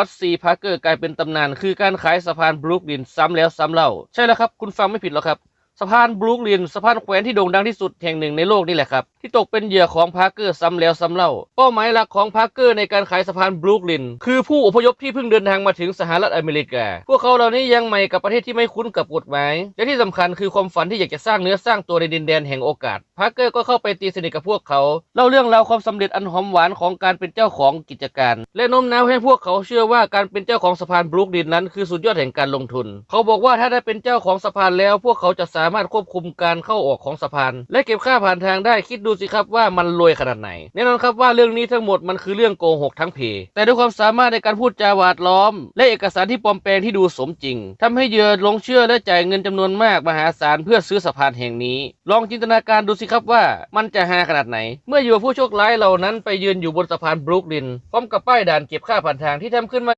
อตซีพาร์เกอร์กลายเป็นตำนาน คือการขายสะพานบรูคลินซ้ำแล้วซ้ำเล่า ใช่แล้วครับ คุณฟังไม่ผิดหรอกครับ สะพานบรูคลินสะพานแขวนที่โด่งดังที่สุดแห่งหนึ่งในโลกนี่แหละครับ ที่ตกเป็นเหยื่อของพาร์เกอร์ซ้ำแล้วซ้ำเล่า เป้าหมายหลักของพาร์เกอร์ในการขายสะพานบรูคลิน คือผู้อพยพที่เพิ่งเดินทางมาถึงสหรัฐอเมริกา พวกเขาเหล่านี้ยังใหม่กับประเทศที่ไม่คุ้นกับกฎหมาย และที่สำคัญคือความฝันที่อยากจะสร้างเนื้อสร้างตัวในดินแดนแห่งโอกาสพาร์เกอร์ก็เข้าไปตีสนิทกับพวกเขาเล่าเรื่องราวความสำเร็จอันหอมหวานของการเป็นเจ้าของกิจการ และโน้มน้าวให้พวกเขาเชื่อว่าการเป็นเจ้าของสะพานบรูคลินนั้นคือสุดยอดแห่งการลงทุน เขาบอกว่าถ้าได้เป็นเจ้าของสะพานแล้วพวกเขาจะสาามารถควบคุมการเข้าออกของสะพาน และเก็บค่าผ่านทางได้คิดดูสิครับว่ามันรวยขนาดไหน แน่นอนครับว่าเรื่องนี้ทั้งหมดมันคือเรื่องโกหกทั้งเพ แต่ด้วยความสามารถในการพูดจาหวาดล้อม และเอกสารที่ปลอมแปลงที่ดูสมจริงทำให้เหยื่อหลงเชื่อและจ่ายเงินจำนวนมากมหาศาลเพื่อซื้อสะพานแห่งนี้ ลองจินตนาการดูสิครับว่ามันจะฮาขนาดไหน เมื่อเหยื่อผู้โชคร้ายเหล่านั้นไปยืนอยู่บนสะพานบรูคลินพร้อมกับป้ายด่านเก็บค่าผ่านทางที่ทำขึ้นมา